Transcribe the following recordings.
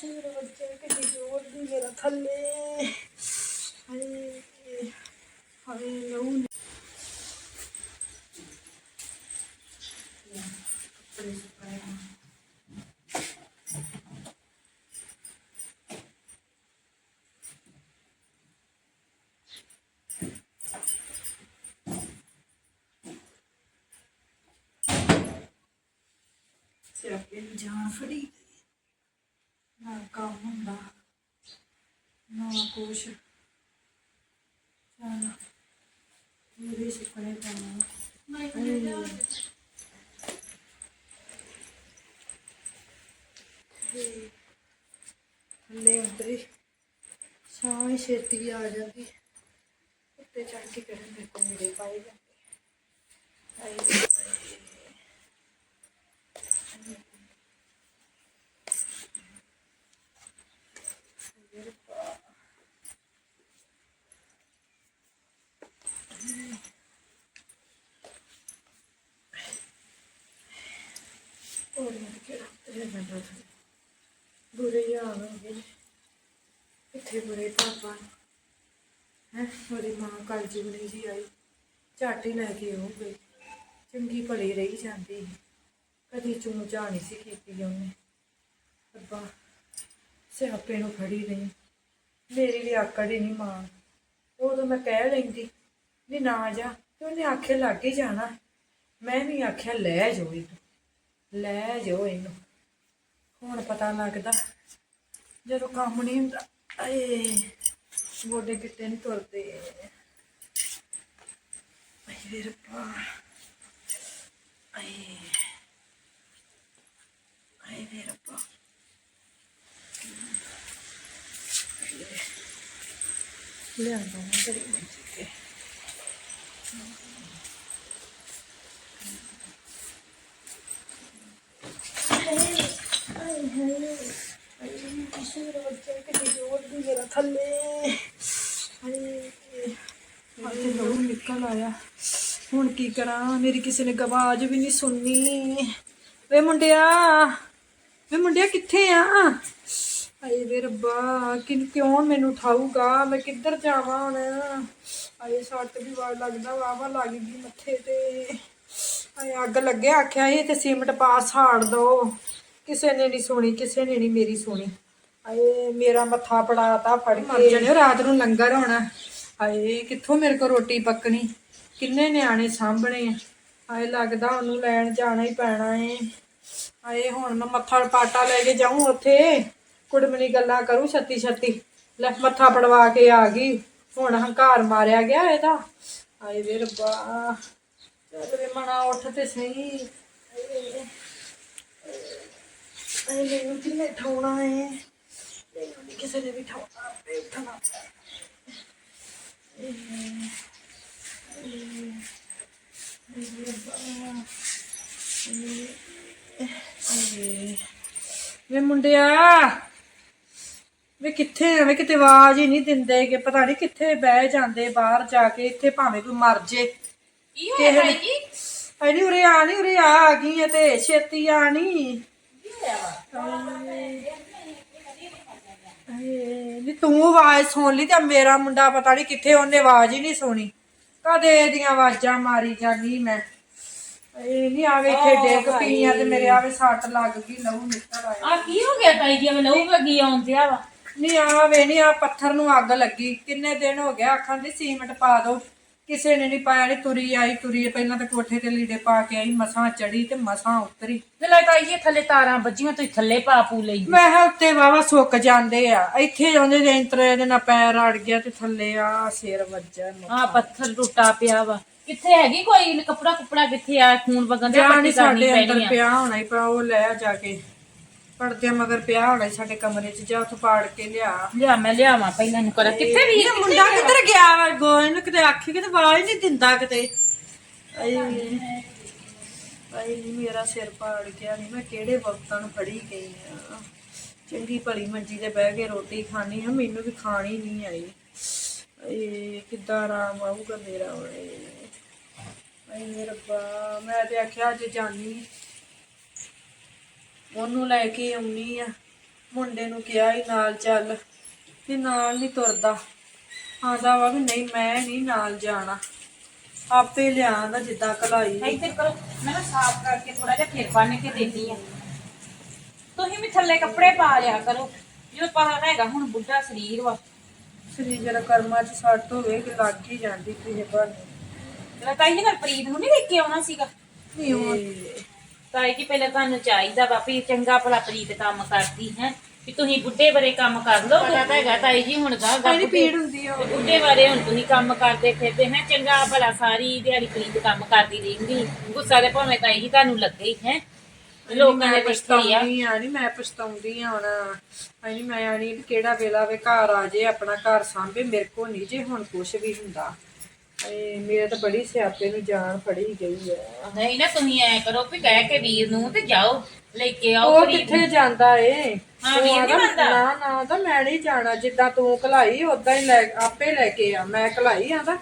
ਸਿਰ ਵੱਜਿਆ ਕਿੱਡੀ ਜ਼ੋਰ ਦੀ ਮੇਰਾ ਥੱਲੇ। ਹਾਏ ਹਾਏ ਲਹੂ ਨੇ। ਕੱਪੜੇ ਜਾਨ ਫੜੀ। ਕੰਮ ਹੁੰਦਾ। ਨਾ ਕੁਛ। ਚੱਲ ਮੇਰੇ ਸੁਪਨੇ ਪਾਉਣਾ ਥੱਲੇ ਅੰਦਰੀ ਹੀ ਛੇਤੀ ਆ ਜਾਂਦੀ। ਉੱਤੇ ਚੜ ਕੇ ਕਰਨ ਮੇਰੇ ਕੋਲ ਮੇਰੇ ਪਾਈ ਜਾਂਦੇ। ਆਈ ਹੋਰ ਮੈਂ ਕਿਹੜਾ ਤੇਰੇ ਬੰਦਾ ਬੁਰੇ ਹਾਲ ਹੋ ਗਏ ਇੱਥੇ ਬੁਰੇ ਪਾਪਾ ਹੈ ਮੇਰੀ ਮਾਂ ਕੱਲ ਜਿਵਣੀ ਜੀ ਆਈ, ਝਾਟੀ ਲੈ ਕੇ ਉਹ ਗਈ। ਚੰਗੀ ਭਲੀ ਰਹੀ ਜਾਂਦੀ ਸੀ। ਕਦੀ ਚੂੰ ਚਾ ਨਹੀਂ ਸੀ ਕੀਤੀ ਉਹਨੇ। ਅੱਬਾ, ਸਿਆਪੇ ਨੂੰ ਫੜੀ ਨਹੀਂ। ਮੇਰੀ ਵੀ ਆਕੜ ਹੀ ਨਹੀਂ ਮਾਂ। ਉਹ ਤਾਂ ਮੈਂ ਕਹਿ ਲੈਂਦੀ ਵੀ ਨਾ ਜਾ, ਤੇ ਉਹਨੇ ਆਖੇ ਲੱਗ ਹੀ ਜਾਣਾ। ਮੈਂ ਵੀ ਆਖਿਆ ਲੈ ਜਾਓ ਇਹਨੂੰ, ਲੈ ਜਾਓ ਇਹਨੂੰ। ਹੁਣ ਪਤਾ ਲੱਗਦਾ, ਜਦੋਂ ਕੰਮ ਨਹੀਂ ਹੁੰਦਾ ਏ ਗੋਡੇ ਗਿੱਟੇ ਨਹੀਂ ਤੁਰਦੇ। ਆਏ ਰੱਬਾ, ਆਏ ਆਏ ਵੇ ਰੱਬਾ। ਲਿਆਂਦਾ ਮੈਂ ਤੇਰੀ ਮੰਜੀ ਕੇ। ਨਿਕਲ ਆਇਆ। ਹੁਣ ਕੀ ਕਰਾਂ? ਮੇਰੀ ਕਿਸੇ ਨੇ ਗਵਾਜ਼ ਵੀ ਨਹੀਂ ਸੁਣਨੀ। ਵੇ ਮੁੰਡਿਆ ਵੇ ਮੁੰਡਿਆ ਕਿੱਥੇ ਆ? ਹਾਏ ਵੇ ਰੱਬਾ ਕਿਉਂ ਮੈਨੂੰ ਉਠਾਊਗਾ? ਮੈਂ ਕਿੱਧਰ ਜਾਵਾਂ ਹੁਣ? ਹਾਏ ਸੱਟ ਵੀ ਵਾਰ ਲੱਗਦਾ ਵਾਵਾ ਲੱਗ ਗਈ ਮੱਥੇ ਤੇ। ਹਾਏ ਅੱਗ ਲੱਗੇ ਆਖਿਆ ਸੀ ਤੇ ਸੀਮਟ ਪਾ ਸਾੜ ਦੋ। ਕਿਸੇ ਨੇ ਨਹੀਂ ਸੁਣੀ ਕਿਸੇ ਨੇ ਨਹੀਂ ਮੇਰੀ ਸੁਣੀ। ਹਾਏ ਮੇਰਾ ਮੱਥਾ ਪੜਾਤਾ ਫੜ ਕੇ। ਜਣੇ ਰਾਤ ਨੂੰ ਲੰਗਰ ਹੋਣਾ ਹਾਏ ਕਿੱਥੋਂ ਮੇਰੇ ਕੋ ਰੋਟੀ ਪੱਕਣੀ? ਕਿੰਨੇ ਨਿਆਣੇ ਸਾਂਭਣੇ ਆ। ਹਾਏ ਲੱਗਦਾ ਉਹਨੂੰ ਲੈਣ ਜਾਣਾ ਹੀ ਪੈਣਾ ਏ। ਹਾਏ ਹੁਣ ਮੈਂ ਮੱਥਾ ਪਾਟਾ ਲੈ ਕੇ ਜਾਊਂ ਉੱਥੇ। ਕੁੜਮਣੀ ਗੱਲਾਂ ਕਰੂ ਛੱਤੀ ਛੱਤੀ ਲੈ ਮੱਥਾ ਪੜਵਾ ਕੇ ਆ ਗਈ। ਹੁਣ ਹੰਕਾਰ ਮਾਰਿਆ ਗਿਆ ਇਹਦਾ। ਆਏ ਵੇ ਰੱਬਾ, ਚੱਲ ਵੇ ਉੱਠ ਤੇ ਸਹੀ। ਹਾਏ ਹਾਏ ਮੈਨੂੰ ਕਿੰਨੇ ਠਾਉਣਾ ਏ। ਮੈਨੂੰ ਨੀ ਕਿਸੇ ਨੇ ਵੀ ਠਾਉਣਾ, ਆਪੇ ਉੱਠਣਾ। ਵੇ ਮੁੰਡਿਆ ਵੇ ਕਿੱਥੇ ਆ ਵੇ ਕਿਤੇ ਆਵਾਜ਼ ਹੀ ਨਹੀਂ ਦਿੰਦੇ ਕਿ ਪਤਾ ਨਹੀਂ ਕਿੱਥੇ ਬਹਿ ਜਾਂਦੇ ਬਾਹਰ ਜਾ ਕੇ ਇੱਥੇ ਭਾਵੇਂ ਕੋਈ ਮਰ ਜੇ। ਕੀ ਹੋਇਆ ਕਿਸੇ ਨੇ- ਐ ਨਹੀਂ ਉਰੇ ਆ ਨਹੀਂ ਉਰੇ ਆ ਆ ਗਈ ਆ ਤੇ ਛੇਤੀ ਆ ਨਹੀਂ ਨੀ ਤੂੰ ਆਵਾਜ਼ ਸੁਣ ਲਈ ਤੇ ਮੇਰਾ ਮੁੰਡਾ ਪਤਾ ਨਹੀਂ ਕਿੱਥੇ ਉਹਨੇ ਆਵਾਜ਼ ਹੀ ਨਹੀਂ ਸੁਣੀ। ਕਦੇ ਇਹਦੀਆਂ ਆਵਾਜ਼ਾਂ ਮਾਰੀ ਜਾਂਦੀ ਮੈਂ। ਇਹ ਨਹੀਂ ਆਵੇ ਇੱਥੇ ਡੇਗ ਪੀਆਂ ਤੇ ਮੇਰੇ ਆਵੇ ਸੱਟ ਲੱਗ ਗਈ ਲਹੂ ਨਿਕਲ ਆਇਆ। ਆ ਕੀ ਹੋ ਗਿਆ ਤਾਈ ਜੀ? ਮੈਂ ਲਹੂ ਲੱਗੀ ਆਉਂਦਿਆ ਵਾ। ਨਹੀਂ ਆਵੇ ਨਹੀਂ ਆ ਪੱਥਰ ਨੂੰ ਅੱਗ ਲੱਗੀ। ਕਿੰਨੇ ਦਿਨ ਹੋ ਗਿਆ ਆਖਾਂ ਦੀ ਸੀਮਟ ਪਾ ਦੋ। ਕਿਸੇ ਨੇ ਨਹੀਂ ਪਾਇਆ ਨਹੀਂ ਤੁਰੀ ਆਈ ਤੁਰੀ ਪਹਿਲਾਂ ਤਾਂ ਕੋਠੇ ਤੇ ਲੀੜੇ ਪਾ ਕੇ ਆਈ ਮਸਾਂ ਚੜੀ ਤੇ ਮਸਾਂ ਉਤਰੀ। ਤੇ ਲੈ ਤਾਈ ਜੀ ਥੱਲੇ ਤਾਰਾਂ ਵੱਜੀਆਂ ਤੁਸੀਂ ਥੱਲੇ ਪਾ ਪੂ ਲਈ। ਮੈਂ ਕਿਹਾ ਉੱਤੇ ਵਾਵਾ ਸੁੱਕ ਜਾਂਦੇ ਆ। ਇੱਥੇ ਆਉਂਦੇ ਦੇ ਇੰਤਰੇ ਇਹਦੇ ਨਾਲ ਪੈਰ ਅੜ ਗਿਆ ਤੇ ਥੱਲੇ ਆ ਸਿਰ ਵੱਜਾ ਆ ਪੱਥਰ ਟੁੱਟਾ ਪਿਆ ਵਾ। ਕਿੱਥੇ ਹੈਗੀ ਕੋਈ? ਕੱਪੜਾ ਕੁਪੜਾ ਕਿੱਥੇ ਆ? ਖੂਨ ਵਗਣ ਦਾ ਜਾਂ ਪੱਟੀ ਨਹੀਂ ਕਰਨੀ ਸਾਡੇ ਅੰਦਰ ਪੈਣੀ ਆ। ਪਿਆ ਹੋਣਾ ਹੀ ਪਿਆ ਉਹ ਲੈ ਆ ਜਾ ਕੇ। ਪਰਦੇ ਮਗਰ ਪਿਆ ਹੋਣਾ ਸਾਡੇ ਕਮਰੇ 'ਚ ਜਾ ਉੱਥੋਂ ਪਾੜ ਕੇ ਲਿਆ। ਲਿਆ ਮੈਂ ਲਿਆਵਾਂ ਪਹਿਲਾਂ ਨੂੰ ਕਰਾਂ ਕਿੱਥੇ ਵੀ ਇਹ ਮੁੰਡਾ ਕਿੱਧਰ ਗਿਆ ਵਾ? ਗੋਇ ਨੂੰ ਕਿਤੇ ਆਖੀ ਕਿਤੇ ਆਵਾਜ਼ ਨਹੀਂ ਦਿੰਦਾ ਕਿਤੇ। ਆਈ ਆਈ ਨੀ ਮੇਰਾ ਸਿਰ ਪਾੜ ਗਿਆ ਨਹੀਂ ਮੈਂ ਕਿਹੜੇ ਵਕਤਾਂ ਨੂੰ ਫੜੀ ਗਈ ਆ? ਚੰਗੀ ਭਲੀ ਮੰਜੀ ਤੇ ਬਹਿ ਕੇ ਰੋਟੀ ਖਾਣੀ ਆ ਮੈਨੂੰ ਵੀ ਖਾਣੀ ਨਹੀਂ ਆਈ। ਏ ਕਿੱਦਾਂ ਆਰਾਮ ਆਊਗਾ ਮੇਰਾ ਓਏ। ਆਈ ਮੇਰੇ ਰੱਬਾ ਮੈਂ ਤੇ ਆਖਿਆ ਅੱਜ ਜਾਨੀ। ਉਹਨੂੰ ਲੈ ਕੇ ਆਉਣੀ ਆ। ਮੁੰਡੇ ਨੂੰ ਕਿਹਾ ਹੀ ਨਾਲ ਚੱਲ। ਤੇ ਨਾਲ ਨਹੀਂ ਤੁਰਦਾ। ਆਂਦਾ ਵਾ ਵੀ ਨਹੀਂ ਮੈਂ ਨਹੀਂ ਨਾਲ ਜਾਣਾ। ਆਪੇ ਲਿਆਂਦਾ ਜਿੱਦਾਂ ਕਲਾਈ ਇੱਥੇ ਕਰੋ ਮੈਂ ਨਾ ਸਾਫ਼ ਕਰਕੇ ਥੋੜਾ ਜਿਹਾ ਫਿਰ ਬੰਨ ਕੇ ਦੇਣੀ ਆ। ਤੁਸੀਂ ਵੀ ਥੱਲੇ ਕੱਪੜੇ ਪਾ ਲਿਆ ਕਰੋ। ਜਦੋਂ ਪਤਾ ਹੈਗਾ ਹੁਣ ਬੁੱਢਾ ਸਰੀਰ ਵਾ। ਸ੍ਰੀ ਜਰਾ ਕਰਮਾਂ ਚ ਸੱਟ ਹੋਵੇ ਕਿ ਲੱਗ ਹੀ ਜਾਂਦੀ ਕਿਸੇ ਬਹਾਨੇ। ਜਿਹੜਾ ਤਾਈ ਜੀ ਨਾਲ ਪ੍ਰੀਤ ਨੂੰ ਨਹੀਂ ਲੈ ਕੇ ਆਉਣਾ ਸੀਗਾ। ਨਹੀਂ ਉਹ ਤਾਈ ਜੀ ਪਹਿਲਾਂ ਤੁਹਾਨੂੰ ਚਾਹੀਦਾ ਵਾ ਵੀ ਚੰਗਾ ਭਲਾ ਪ੍ਰੀਤ ਕੰਮ ਕਰਦੀ ਹੈ ਵੀ ਤੁਸੀਂ ਬੁੱਢੇ ਬਾਰੇ ਕੰਮ ਕਰ ਲਓ। ਪਤਾ ਤਾਂ ਹੈਗਾ ਤਾਈ ਜੀ ਹੁਣ ਗਾ ਗਾ ਪੀੜ ਹੁੰਦੀ ਆ ਤੇ ਬੁੱਢੇ ਬਾਰੇ ਹੁਣ ਤੁਸੀਂ ਕੰਮ ਕਰਦੇ ਫਿਰਦੇ ਹੈ ਚੰਗਾ ਭਲਾ ਸਾਰੀ ਦਿਹਾੜੀ ਪ੍ਰੀਤ ਕੰਮ ਕਰਦੀ ਰਹਿੰਦੀ। ਗੁੱਸਾ ਦੇ ਭਾਵੇਂ ਤਾਈ ਜੀ ਤੁਹਾਨੂੰ ਲੱਗੇ ਹੀ। ਹੈ ਲੋਕਾਂ ਦੇ ਆ? ਪਛਤਾਉਂਦੀ ਆ ਨਹੀਂ ਮੈਂ ਪਛਤਾਉਂਦੀ ਆ ਹੁਣ। ਅਈ ਮੈਂ ਆਣੀ ਕਿਹੜਾ ਵੇਲਾ ਵੇ ਘਰ ਆ ਜੇ ਆਪਣਾ ਘਰ ਸਾਂਭੇ ਮੇਰੇ ਕੋ ਨਹੀਂ ਜੇ ਹੁਣ ਕੁਛ ਵੀ ਹੁੰਦਾ। ਏ ਮੇਰੇ ਤਾਂ ਬੜੀ ਸਿਆਪੇ ਨੂੰ ਜਾਨ ਫੜੀ ਗਈ ਆ ਨਹੀਂ ਨਾ ਤੁਸੀਂ ਐ ਕਰੋ ਵੀ ਕਹਿ ਕੇ ਵੀਰ ਨੂੰ ਤੇ ਜਾਓ ਲੈ ਕੇ ਆਓ ਉਹ ਕਿੱਥੇ ਜਾਂਦਾ ਏ? ਹਾਂ, ਉਹ ਵੀਰ ਨੀ ਆਂਹਦਾ, ਮੰਨਦਾ? ਨਾ ਨਾ ਤਾਂ ਮੈਂ ਨਹੀਂ ਜਾਣਾ ਜਿੱਦਾਂ ਤੂੰ ਕਲਾਈ ਉਦਾਂ ਹੀ ਲੈ ਆਪੇ ਲੈ ਕੇ ਆ। ਮੈਂ ਕਲਾਈ ਆਂਦਾ।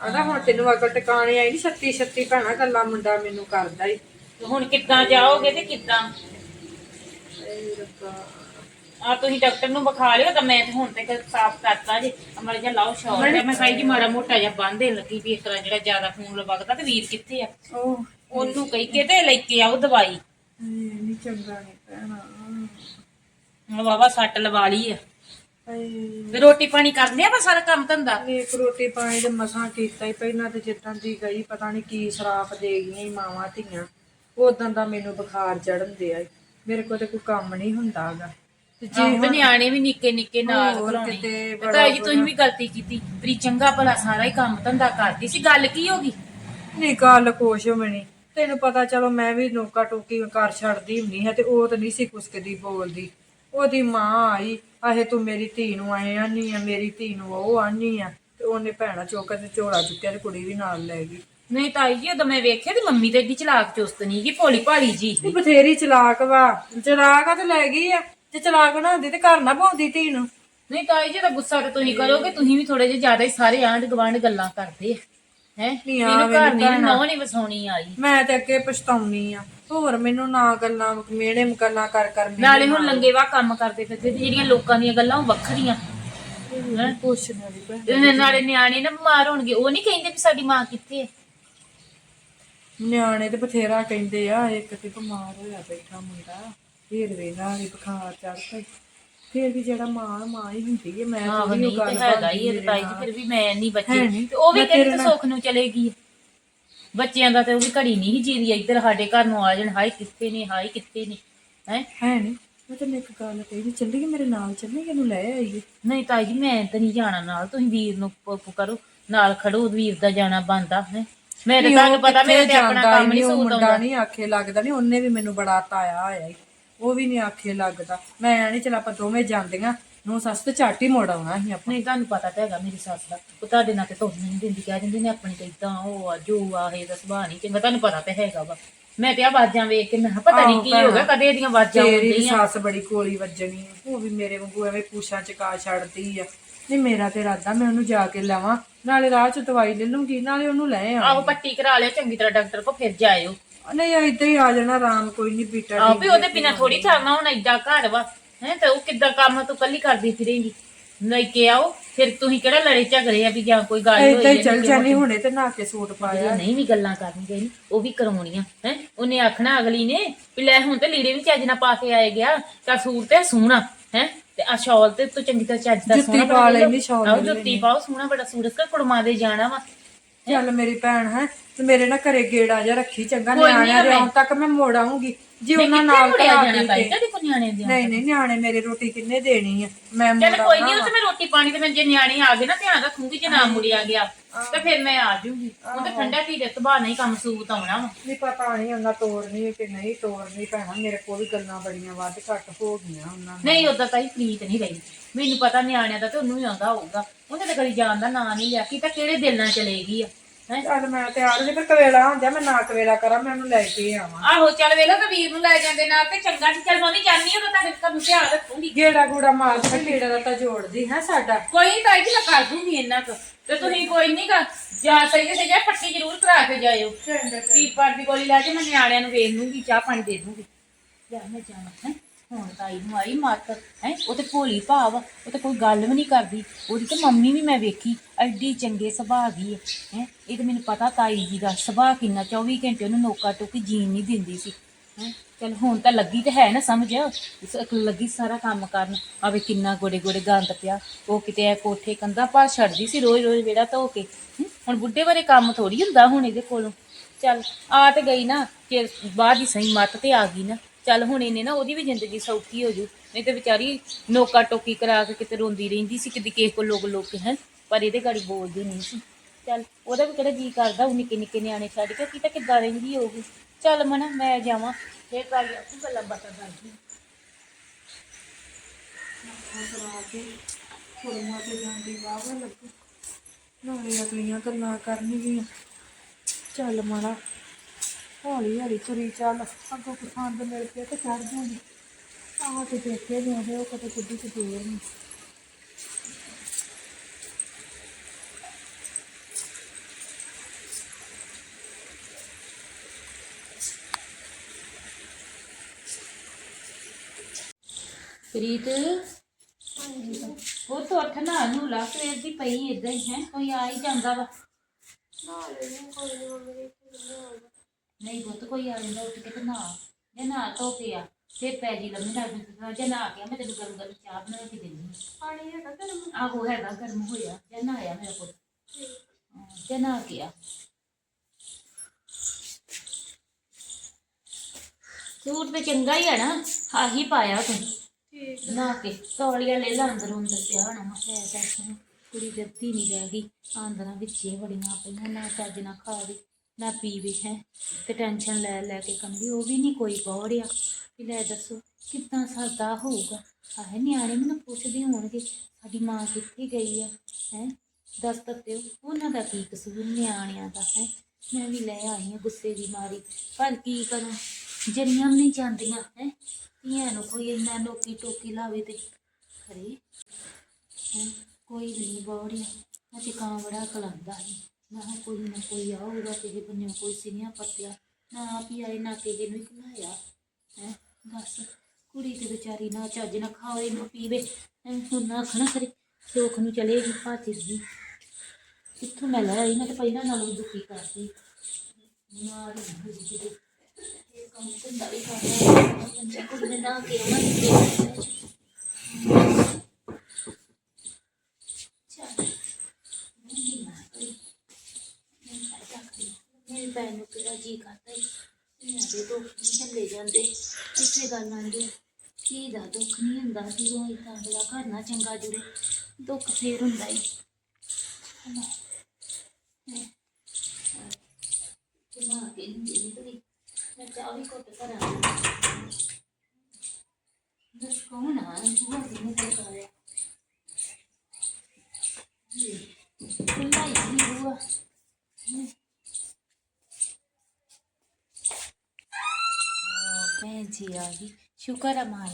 ਆਂਦਾ ਹੁਣ ਤੈਨੂੰ ਅਕਲ ਟਿਕਾਣੇ ਆਈ ਨਹੀਂ ਛੱਤੀ ਛੱਤੀ ਭੈਣਾ ਗੱਲਾਂ ਮੁੰਡਾ ਮੈਨੂੰ ਕਰਦਾ ਈ। ਤੇ ਹੁਣ ਕਿੱਦਾਂ ਜਾਓਗੇ ਤੇ ਕਿੱਦਾਂ? ਏ ਰੱਬਾ। ਆ ਤੁਸੀਂ ਡਾਕਟਰ ਨੂੰ ਵਿਖਾ ਲਿਓ ਤਾਂ ਮੈਂ ਤੇ ਹੁਣ ਤੇ ਸਾਫ਼ ਕਰਤਾ ਜੀ। ਅਮਰ ਜਿਹਾ ਲਾਓ ਸ਼ੌਰ ਤੇ ਮੈਂ ਕਹੀ ਜੀ ਮਾੜਾ ਮੋਟਾ ਜਿਹਾ ਬੰਦੇ ਲੱਗੀ ਵੀ ਇਸ ਤਰ੍ਹਾਂ ਜਿਹੜਾ ਜ਼ਿਆਦਾ ਖੂਨ ਲਵਗਦਾ ਤੇ ਵੀਰ ਕਿੱਥੇ ਆ? ਉਹ ਉਹਨੂੰ ਕਹੀ ਕੇ ਤੇ ਲੈ ਕੇ ਆਓ ਦਵਾਈ। ਨਹੀਂ ਚੰਗਾ ਨਹੀਂ ਪੈਣਾ ਵਾਵਾ ਸੱਟ ਲਵਾ ਲਈ ਆ। ਤੇ ਰੋਟੀ ਪਾਣੀ ਕਰ ਲਿਆ ਵਾ ਸਾਰਾ ਕੰਮ ਧੰਦਾ? ਨੇ ਰੋਟੀ ਪਾਣੀ ਦੇ ਮਸਾਂ ਕੀਤਾ ਹੀ ਪਹਿਲਾਂ ਤੇ ਜਿੱਦਾਂ ਦੀ ਗਈ ਪਤਾ ਨਹੀਂ ਕੀ ਸਰਾਪ ਦੇ ਗਈਆਂ ਈ ਮਾਵਾਂ ਧੀਆਂ। ਉਦੋਂ ਦਾ ਮੈਨੂੰ ਬੁਖਾਰ ਚੜਨ ਦਿਆ ਈ। ਮੇਰੇ ਕੋਲ ਤੇ ਕੋਈ ਕੰਮ ਨਹੀਂ ਹੁੰਦਾਗਾ ਤੇ ਜੇ ਨਿਆਣੇ ਵੀ ਨਿੱਕੇ ਨਿੱਕੇ ਨਾਲ ਹੋਰ ਘਲਾਉਣੇ ਕਿਤੇ ਤੇ ਤਾਈ ਜੀ ਤੁਸੀਂ ਵੀ ਗਲਤੀ ਕੀਤੀ। ਤੇਰੀ ਚੰਗਾ ਭਲਾ ਸਾਰਾ ਹੀ ਕੰਮ ਧੰਦਾ ਕਰਦੀ ਸੀ। ਗੱਲ ਕੀ ਹੋ ਗਈ? ਨਹੀਂ ਗੱਲ ਕੁਛ ਵੀ ਨਹੀਂ। ਤੈਨੂੰ ਪਤਾ ਚਲੋ ਮੈਂ ਵੀ ਨੋਕਾ ਟੋਕੀ ਕਰ ਛੱਡਦੀ ਹੁੰਨੀ ਹੈ ਤੇ ਉਹ ਤਾਂ ਨਹੀਂ ਸੀ ਕੁਸਕਦੀ ਬੋਲਦੀ। ਉਹਦੀ ਮਾਂ ਆਈ ਆਹੇ ਤੂੰ ਮੇਰੀ ਧੀ ਨੂੰ ਆਏ ਆਨੀ ਆ ਮੇਰੀ ਧੀ ਨੂੰ ਉਹ ਆਨੀ ਆ। ਤੇ ਉਹਨੇ ਭੈਣਾ ਚੁੱਕ ਤੇ ਝੋਲਾ ਚੁੱਕਿਆ ਤੇ ਕੁੜੀ ਵੀ ਨਾਲ ਲੈ ਗਈ। ਨਹੀਂ ਤਾਈ ਜੀ ਉਦੋਂ ਮੈਂ ਵੇਖਿਆ ਤੇ ਮੰਮੀ ਤੇ ਏਡੀ ਚਲਾਕ ਚੁਸਤ ਨਹੀਂ ਜੀ ਭੋਲੀ ਭਾਲੀ ਜੀ। ਇਹ ਬਥੇਰੀ ਚਲਾਕ ਵਾ। ਚਲਾਕ ਆ ਤੇ ਲੈ ਗਈ ਆ। ਜੇ ਚਲਾਕ ਨਾ ਹੁੰਦੀ ਤੇ ਘਰ ਨਾ ਪਾਉਂਦੀ ਧੀ ਨੂੰ। ਨਹੀਂ ਤਾਈ ਜੀ ਦਾ ਗੁੱਸਾ ਤੇ ਤੁਸੀਂ ਕਰੋਗੇ ਤੁਸੀਂ ਵੀ ਥੋੜੇ ਜਿਹਾ ਜ਼ਿਆਦਾ ਹੀ ਸਾਰੇ ਆਂਢ ਗਵਾਂਢ ਗੱਲਾਂ ਕਰਦੇ ਹੈ? ਨਹੀਂ ਆ ਇਹਨੂੰ ਘਰ ਮੈਨੂੰ ਨਹੀਂ ਨੌ ਨਹੀਂ ਵਸਾਉਣੀ ਆਈ। ਮੈਂ ਤੇ ਅੱਗੇ ਪਛਤਾਉਣੀ ਆ। ਹੋਰ ਮੈਨੂੰ ਨਾ ਗੱਲਾਂ ਮੇੜੇ ਗੱਲਾਂ ਕਰ ਕਰ ਮੇਰੇ ਨਾਲੇ ਹੁਣ ਲੰਗੇਵਾ ਕੰਮ ਕਰਦੇ ਫਿਰਦੇ ਤੇ ਜਿਹੜੀਆਂ ਲੋਕਾਂ ਦੀਆਂ ਗੱਲਾਂ ਉਹ ਵੱਖਰੀਆਂ। ਹੈਂ? ਪੁੱਛ ਨਾ ਵੀ ਭੈਣ। ਤੇ ਨਾਲੇ ਨਿਆਣੇ ਨਾ ਬਿਮਾਰ ਹੋਣਗੇ ਉਹ ਨਹੀਂ ਕਹਿੰਦੇ ਵੀ ਸਾਡੀ ਮਾਂ ਕਿੱਥੇ ਹੈ ਨਿਆਣੇ ਤੇ ਬਥੇਰਾ ਕਹਿੰਦੇ ਆ ਇੱਕ ਤੇ ਬਿਮਾਰ ਹੋਇਆ ਬੈਠਾ ਮੁੰਡਾ। ਫੇਰ ਵੀ ਬੁਖਾਰ ਚੜ ਪਈ ਫੇਰ ਵੀ ਜਿਹੜਾ ਮਾਂ ਮਾਂ ਹੀ ਹੁੰਦੀ ਹੈ ਮੈਂ ਤਾਂ ਨਹੀਂ ਤੇ ਹੈਗਾ ਹੀ ਇਹ ਮੇਰੇ ਤਾਈ ਜੀ ਨਾਲ। ਫਿਰ ਵੀ ਮੈਂ ਨਹੀਂ ਹੈ ਬੱਚੇ। ਤੇ ਉਹ ਵੀ ਨਾਲ- ਸੁੱਖ ਨੂੰ ਚਲੇਗੀ। ਬੱਚਿਆਂ ਦਾ ਤੇ ਉਹ ਵੀ ਘੜੀ ਨਹੀਂ ਜੀਦੀ ਇੱਧਰ ਸਾਡੇ ਘਰ ਨੂੰ ਆ ਜਾਣ ਹਾਏ ਕਿੱਥੇ ਨੇ ਹਾਏ ਕਿੱਥੇ ਨੇ ਹੈ? ਹੈ ਨਹੀਂ। ਮੈਂ ਤੈਨੂੰ ਇੱਕ ਗੱਲ ਕਹੀ ਚੱਲੀਏ ਮੇਰੇ ਨਾਲ ਚੱਲੀਏ ਇਹਨੂੰ ਲੈ ਆਈਏ। ਨਹੀਂ ਤਾਈ ਜੀ ਮੈਂ ਤਾਂ ਨਹੀਂ ਜਾਣਾ ਨਾਲ ਤੁਸੀਂ ਵੀਰ ਨੂੰ ਪ- ਪ- ਕਰੋ ਨਾਲ ਖੜੋ ਵੀਰ ਦਾ ਜਾਣਾ ਬੰਦਾ ਹੈ? ਮੈਂ ਤਾਂ ਪਤਾ ਮੇਰੇ ਤੇ ਆਪਣਾ ਕੰਮ ਨਹੀਂ ਸੂਤ ਆਉਂਦਾ। ਨਹੀਂ ਆਖੇ ਲੱਗਦਾ ਨਹੀਂ ਉਹਨੇ ਵੀ ਮੈਨੂੰ ਬੜਾ ਤਾਇਆ ਹੋਇਆ ਈ। ਉਹ ਵੀ ਨਹੀਂ ਆਖੇ ਲੱਗਦਾ। ਮੈਂ ਨਹੀਂ ਚਲ ਆਪਾਂ ਦੋਵੇਂ ਜਾਂਦੀਆਂ। ਨੂੰ ਸੱਸ ਤੇ ਝੱਟ ਮੋੜ ਆਉਣਾ ਸੀ ਆਪਾਂ। ਨਹੀਂ ਤੁਹਾਨੂੰ ਪਤਾ ਤਾਂ ਹੈਗਾ ਮੇਰੀ ਸੱਸ ਦਾ। ਉਹ ਤੁਹਾਡੇ ਨਾਲ ਤੇ ਧੋਣ ਨਹੀਂ ਦਿੰਦੀ। ਕਹਿ ਦਿੰਦੇ ਨੇ ਆਪਣੀ ਤੇ ਇਦਾਂ ਉਹ ਆ ਜੋ ਆ ਇਹ ਦਾ ਸੁਭਾਅ ਨਹੀਂ ਚੰਗਾ। ਤੁਹਾਨੂੰ ਪਤਾ ਤਾਂ ਹੈਗਾ ਵਾ। ਮੈਂ ਤੇ ਆਵਾਜ਼ਾਂ ਵੇਖ ਕੇ ਮੈਂ ਕਿਹਾ ਪਤਾ ਨਹੀਂ ਕੀ ਹੋ ਗਿਆ ਕਦੇ ਇਹਦੀਆਂ ਆਵਾਜ਼ਾਂ ਤੇਰੀ ਆਉਂਦੀਆਂ ਸੱਸ ਬੜੀ ਕੋਲੀ ਵੱਜਣੀ ਆ। ਉਹ ਵੀ ਮੇਰੇ ਵਾਂਗੂ ਐਵੇਂ ਪੂਛਾਂ ਚਕਾ ਛੱਡਦੀ ਆ। ਨਹੀਂ ਮੇਰਾ ਤੇ ਇਰਾਦਾ ਮੈਂ ਉਹਨੂੰ ਜਾ ਕੇ ਲਾਵਾਂ। ਨਾਲੇ ਰਾਹ ਚ ਦਵਾਈ ਲੈ ਲੂੰਗੀ ਨਾਲੇ ਉਹਨੂੰ ਲੈ ਆ ਆਹੋ ਪੱਟੀ ਕਰਾ ਲਿਓ ਚੰਗੀ ਤਰ੍ਹਾਂ ਡਾਕਟਰ ਕੋ ਫਿਰ ਜਾਇਓ। ਨਹੀਂ ਏਦਾਂ ਹੀ ਆ ਜਾਣਾ ਆਰਾਮ ਕੋਈ ਨਹੀਂ ਬੀਟਾ ਆਹ ਵੀ ਉਹਦੇ ਬਿਨਾ ਥੋੜੀ ਚੱਲਣਾ ਹੁਣ ਏਡਾ ਘਰ ਵਾ। ਹੈ ਤੇ ਉਹ ਕਿੱਦਾਂ ਕੰਮ ਤੂੰ ਕੱਲੀ ਕਰਦੀ ਫਿਰੇਂਗੀ? ਲੈ ਕੇ ਆਓ ਫਿਰ ਤੁਸੀਂ ਕਿਹੜਾ ਲੜੇ ਝਗੜੇ ਆ ਵੀ ਜਾਂ ਕੋਈ ਗੱਲ ਹੋਈ ਏਦਾਂ ਹੀ ਚੱਲ ਜਾਣੀ ਹੁਣੇ ਤੇ ਨਾ ਕੇ ਸੂਟ ਪਾਇਆ। ਨਹੀਂ ਵੀ ਗੱਲਾਂ ਕਰਨੀਆਂ ਨੇ ਉਹ ਵੀ ਕਰਵਾਉਣੀਆਂ ਹੈ ਉਹਨੇ ਆਖਣਾ ਅਗਲੀ ਨੇ ਵੀ ਲੈ ਹੁਣ ਤੇ ਲੀੜੇ ਵੀ ਚੱਜ ਨਾਲ ਪਾ ਕੇ ਆਏ ਗਿਆ ਤਾਂ ਸੂਟ ਤੇ ਸੋਹਣਾ। ਹੈ ਤੇ ਆ ਸ਼ਾਲ ਤੇ ਤੂੰ ਚੰਗੀ ਤਰ੍ਹਾਂ ਚੱਜ ਦਾ ਜੁੱਤੀ ਸੋਹਣਾ ਪਾ ਲੈਣੀ, ਸ਼ਾਲ ਆਹੋ ਲੈ ਜੁੱਤੀ ਪਾਓ ਸੋਹਣਾ ਬੜਾ ਸੂਟ ਇਸ ਕੁੜਮਾ ਦੇ ਜਾਣਾ ਵਾ। ਚੱਲ ਮੇਰੀ ਭੈਣ ਹੈ ਤੇ ਮੇਰੇ ਨਾਲ ਘਰੇ ਗੇੜਾ ਜਿਹਾ ਰੱਖੀ ਚੰਗਾ ਕੋਈ ਨੀ ਨਿਆਣਿਆਂ ਦੇ ਆਉਣ ਤੱਕ ਮੈਂ ਮੋੜ ਆਉਂਗੀ ਜੇ ਉਹਨਾਂ ਨਾਲ ਮੁੜਿਆ ਕਰਾ ਜਾਣਾ ਕੇ? ਤਾਈ ਤੁਹਾਡੇ ਕੋਲ ਨਿਆਣੇ ਦੇ ਨਹੀਂ ਨਹੀਂ ਨਿਆਣੇ ਮੇਰੇ ਰੋਟੀ ਕਿੰਨੇ ਦੇਣੀ ਆ? ਮੈਂ ਚੱਲ ਕੋਈ ਨਹੀਂ ਉਹ ਤੇ ਮੈਂ ਰੋਟੀ ਪਾਣੀ ਤੇ ਮੈਂ ਜੇ ਨਿਆਣੇ ਆ ਗਏ ਨਾ ਧਿਆਨ ਰੱਖੂਗੀ ਜੇ ਨਾ ਮੁੜਿਆ ਗਿਆ ਤੇ ਫਿਰ ਮੈਂ ਆ ਜਾਊਂਗੀ। ਉਹ ਤੇ ਠੰਡਾ ਧੀਰੇ ਸੁਭਾਅ ਨਹੀਂ ਕੰਮ ਸੂਤ ਆਉਣਾ ਵਾ। ਨਹੀਂ ਪਤਾ ਨਹੀਂ ਉਹਨਾਂ ਤੋੜਨੀ ਕਿ ਨਹੀਂ ਤੋੜਨੀ ਭੈਣਾ ਮੇਰੇ ਕੋਲ ਵੀ ਗੱਲਾਂ ਬੜੀਆਂ ਵੱਧ ਘੱਟ ਹੋ ਗਈਆਂ ਉਹਨਾਂ ਨਾਲ। ਨਹੀਂ ਉਦਾਂ ਤਾਂ ਹੀ ਪ੍ਰੀਤ ਨਹੀਂ ਰਹੀ। ਮੈਨੂੰ ਪਤਾ ਨਿਆਣਿਆਂ ਦਾ ਤੇ ਉਹਨੂੰ ਵੀ ਆਉਂਦਾ ਹੋਊਗਾ। ਉਹਨੇ ਤਾਂ ਕਦੀ ਜਾਣ ਦਾ ਨਾਂ ਨਹੀਂ ਲਿਆ ਕੀ ਤਾਂ ਕਿਹੜੇ ਦਿਲ ਨਾਲ ਚਲੇਗੀ ਆ। ਹੈ? ਚੱਲ ਮੈਂ ਤਿਆਰ ਨਹੀਂ ਪਰ ਕਵੇਲਾ ਹੁੰਦਾ ਮੈਂ ਨਾ ਕਵੇਲਾ ਕਰਾਂ ਮੈਂ ਉਹਨੂੰ ਲੈ ਕੇ ਆਵਾਂ। ਆਹੋ ਚੱਲ ਵੇਲੋ ਤੇ ਵੀਰ ਨੂੰ ਲੈ ਜਾਂਦੇ ਨਾਲ ਤੇ ਚੰਗਾ ਸੀ ਚੱਲ ਮੈਂ ਵੀ ਜਾਣੀ ਉਦੋਂ ਤੱਕ ਤੁਹਾਨੂੰ ਧਿਆਨ ਰੱਖੂੰਗੀ। ਗੇੜਾ ਗੂੜਾ ਮਾਰ ਕੇ ਲੀੜਾ ਦਾ ਤਾਂ ਜੋੜਦੀ ਹੈ ਸਾਡਾ। ਕੋਈ ਤਾਈ ਜੀ ਮੈਂ ਕਰ ਦੂੰਗੀ ਇੰਨਾ ਕੁ। ਤੇ ਤੁਸੀਂ ਕੋਈ ਨਹੀਂ ਕਰ ਜਾ ਸਹੀ ਤੇ ਜਾ ਪੱਟੀ ਜ਼ਰੂਰ ਕਰਾ ਕੇ ਜਾਇਓ। ਵੀਰ ਪਰ ਦੀ ਗੋਲੀ ਲੈ ਕੇ ਮੈਂ ਨਿਆਣਿਆਂ ਨੂੰ ਵੇਚ ਦੂੰਗੀ ਚਾਹ ਪਾਣੀ ਦੇ ਦੂੰਗੀ। ਜਾ ਮੈਂ ਜਾਣਾ ਹੈ। ਹੁਣ ਤਾਈ ਨੂੰ ਆਈ ਮੱਤ ਹੈ ਉਹ ਤੇ ਭੋਲੀ ਭਾਵ ਉਹ ਤੇ ਕੋਈ ਗੱਲ ਵੀ ਨਹੀਂ ਕਰਦੀ ਉਹਦੀ ਤੇ ਮੰਮੀ ਵੀ ਮੈਂ ਵੇਖੀ ਐਡੀ ਚੰਗੇ ਸੁਭਾਅ ਦੀ ਹੈ ਹੈ ਇਹ ਤੇ ਮੈਨੂੰ ਪਤਾ ਤਾਈ ਜੀ ਦਾ ਸੁਭਾਅ ਕਿੰਨਾ 24 ਘੰਟੇ ਉਹਨੂੰ ਨੋਕਾ ਟੋਕੀ ਜੀਣ ਨਹੀਂ ਦਿੰਦੀ ਸੀ ਹੈਂ ਚੱਲ ਹੁਣ ਤਾਂ ਲੱਗੀ ਤੇ ਹੈ ਨਾ ਸਮਝ ਇਸ ਲੱਗੀ ਸਾਰਾ ਕੰਮ ਕਰਨ ਆਵੇ ਕਿੰਨਾ ਗੋੜੇ ਗੋੜੇ ਗੰਦ ਪਿਆ ਉਹ ਕਿਤੇ ਐ ਕੋਠੇ ਕੰਧਾਂ ਪਾ ਛੱਡਦੀ ਸੀ ਰੋਜ਼ ਰੋਜ਼ ਵਿਹੜਾ ਧੋ ਕੇ ਹਮ, ਹੁਣ ਬੁੱਢੇ ਬਾਰੇ ਕੰਮ ਥੋੜੀ ਹੁੰਦਾ ਹੁਣ ਇਹਦੇ ਕੋਲੋਂ ਚੱਲ ਆ ਤੇ ਗਈ ਨਾ ਕਿ ਬਾਅਦ ਹੀ ਸਹੀ ਮੱਤ ਤੇ ਆ ਗਈ ਨਾ। ਚੱਲ ਹੁਣ ਇਹਨੇ ਨਾ ਉਹਦੀ ਵੀ ਜ਼ਿੰਦਗੀ ਸੌਖੀ ਹੋ ਜੂ। ਨਹੀਂ ਤੇ ਵਿਚਾਰੀ ਨੋਕਾ ਟੋਕੀ ਕਰਾ ਕੇ ਕਿਤੇ ਰੋਂਦੀ ਰਹਿੰਦੀ ਸੀ ਕਿਤੇ ਕਿਸੇ ਕੋ ਲੋਕ ਲੋਕ ਹੈ। ਪਰ ਇਹਦੇ ਗਾੜੀ ਬੋਲਦੀ ਨਹੀਂ ਸੀ। ਚੱਲ ਉਹਦਾ ਵੀ ਕਿਹੜਾ ਜੀ ਕਰਦਾ, ਉਹ ਨਿੱਕੇ ਨਿੱਕੇ ਨਿਆਣੇ ਛੱਡ ਕੇ ਕਿਤੇ ਕਿੱਦਾਂ ਰਹਿੰਦੀ ਹੋਊਗੀ। ਚੱਲ ਮਨਾ, ਮੈਂ ਜਾਵਾਂ। ਫੇਰ ਕਾਲੀ ਆਪੂ ਗੱਲਾਂ ਬਾਤਾਂ ਕਰਦੀ। ਕਰਾ ਤੇ ਜਾਂਦੀ ਵਾਵਾ ਲੱਗੂ। ਨਾਲੇ ਅਗਲੀਆਂ ਗੱਲਾਂ ਕਰਨਗੀਆਂ। ਚੱਲ ਮਾੜਾ ਹੌਲੀ ਹੌਲੀ ਤੁਰੀ ਚੱਲ ਅੱਗੋਂ ਪਸੰਦ ਮਿਲ ਕੇ ਤੇ ਚੜ ਜਾਊਗੀ ਆਹ ਤੇ ਦੇਖੇ ਜਾਂਦੇ ਉਹ ਕਦੇ ਕਿੱਡੀ ਕੁ ਦੂਰ ਨਹੀਂ ਪ੍ਰੀਤ? ਉਹ ਤੋਂ ਅੱਠ ਨਾ ਨੂੰ ਲਾ ਸਵੇਰ ਦੀ ਪਈ ਇਦਾਂ ਹੀ ਹੈ? ਕੋਈ ਆ ਹੀ ਜਾਂਦਾ ਵਾ। ਨਹੀਂ ਬਹੁਤ ਕੋਈ ਆ ਜਾਂਦਾ ਉੱਠ ਕੇ ਤੇ ਨਾ ਜੇ ਨਾ ਧੋ ਕੇ ਆ ਫਿਰ ਪੈ ਜੀ ਲੰਮੀ ਲੱਗ ਜਾਂਦੀ ਜੇ ਨਾ ਆ ਗਿਆ ਮੈਂ ਤੈਨੂੰ ਗਰਮ ਗਰਮ ਚਾਹ ਬਣਾ ਕੇ ਦੇਣੀ ਪਾਣੀ ਹੈਗਾ ਗਰਮ ਆਹੋ ਹੈਗਾ ਗਰਮ ਹੋਇਆ ਜੇ ਨਾ ਆਇਆ ਮੇਰਾ ਪੁੱਤ ਹਾਂ, ਜੇ ਨਾ ਆ ਗਿਆ ਸੂਟ ਤੇ ਚੰਗਾ ਹੀ ਆ ਨਾ ਆਹੀ ਪਾਇਆ ਤੂੰ ਠੀਕ ਨਾ ਕੇ ਤੌਲੀਆ ਲੈ ਲਾ ਅੰਦਰ ਅੰਦਰ ਪਿਆ ਹੋਣਾ ਮੈਂ ਹੈ ਦੱਸ ਕੁੜੀ ਦਿੱਤੀ ਨਹੀਂ ਰਹਿ ਗਈ ਆਂਦਰਾਂ ਵਿੱਚ ਹੀ ਬੜੀਆਂ ਪਈਆਂ ਨਾ ਚੱਜ ਨਾ ਖਾਵੇ ਨਾ ਪੀਵੇ ਹੈ ਤੇ ਟੈਨਸ਼ਨ ਲੈ ਲੈ ਕੇ ਕੰਦੀ ਉਹ ਵੀ ਨਹੀਂ ਕੋਈ ਬੌੜਿਆ ਕਿ ਲੈ ਦੱਸੋ, ਕਿੱਦਾਂ ਸਰਦਾ ਹੋਊਗਾ? ਆਹ ਨਿਆਣੇ ਮੈਨੂੰ ਪੁੱਛਦੇ ਹੋਣਗੇ, ਸਾਡੀ ਮਾਂ ਕਿੱਥੇ ਗਈ ਆ, ਹੈ? ਦੱਸ ਦਿੱਤੇ ਉਹਨਾਂ ਦਾ ਕੀ ਕਸੂਰ, ਨਿਆਣਿਆਂ ਦਾ, ਹੈ? ਮੈਂ ਵੀ ਲੈ ਆਈ ਹਾਂ ਗੁੱਸੇ ਦੀ ਮਾਰੀ। ਪਰ ਕੀ ਕਰਾਂ? ਜਰੀਆਂ ਵੀ ਨਹੀਂ ਜਾਂਦੀਆਂ, ਹੈ? ਧੀਆਂ ਨੂੰ ਕੋਈ ਇੰਨਾ ਲੋਕੀ ਟੋਕੀ ਲਾਵੇ ਤੇ ਖਰੇ ਕੋਈ ਵੀ ਨਹੀਂ ਬੋੜਿਆ ਅਤੇ ਕਾਂ ਬੜਾ ਕਲਾਂਦਾ ਸੀ ਨਾ ਕੋਈ ਨਾ ਕੋਈ ਆਊਗਾ, ਕਿਸੇ ਬੰਨੇ ਕੋਈ ਸਿਨਿਆ ਪੱਤਿਆ ਨਾ ਆਪ ਆਏ, ਨਾ ਕਿਸੇ ਨੂੰ ਖਲਾਇਆ। ਹੈ, ਦੱਸ, ਕੁੜੀ ਤੇ ਵਿਚਾਰੀ ਨਾ ਚੱਜ ਨਾ ਖਾਵੇ, ਨਾ ਪੀਵੇ। ਹੁਣ ਨਾ ਆਖਣਾ ਕਰੇ ਸੋਖ ਨੂੰ ਚਲੇਗੀ ਭਾਤੀ ਜੀ। ਕਿੱਥੋਂ ਮੈਂ ਲੈ ਆਈ ਨਾ ਤੇ ਪਹਿਲਾਂ ਨਾਲੋਂ ਦੁਖੀ ਕਰਦੀ। ਮਾਰ ਹੀ ਜਿਹਦੇ ਇਹ ਕੰਮ ਧੰਦਾ ਵੀ ਕਰਦਾ ਪੰਜਾ ਕੁੜੀ ਨੇ ਨਾ ਕਿ ਉਹਨਾਂ ਨੇ ਚੱਲ ਨਹੀਂ ਨਾ ਕੋਈ ਨਹੀਂ ਕਰਦਾ ਕਰੀ ਮੇਰੇ ਭੈਣ ਨੂੰ ਕਿਹੜਾ ਜੀ ਕਰਦਾ ਈ ਇਹਨਾਂ ਦੇ ਦੁੱਖ ਜਾਂਦੇ, ਇਸੇ ਗੱਲ ਨਾਲ ਕੀ ਦਾ ਦੁੱਖ ਨਹੀਂ ਹੁੰਦਾ, ਜਦੋਂ ਇਦਾਂ ਅਗਲਾ ਘਰ ਨਾ ਚੰਗਾ ਜੁੜੇ, ਦੁੱਖ ਫੇਰ ਹੁੰਦਾ ਹੀ। ਕਿੰਨਾ ਕਿ ਨਹੀਂ ਤੇਰੀ ਮੈਂ ਚਾਹ ਵੀ ਘੁੱਟ ਕਰਾਂ ਦੱਸ ਕੌਣ ਆ? ਬੁਆ ਜੀ ਨੇ ਤੇ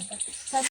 ਭੈਣ ਜੀ ਆ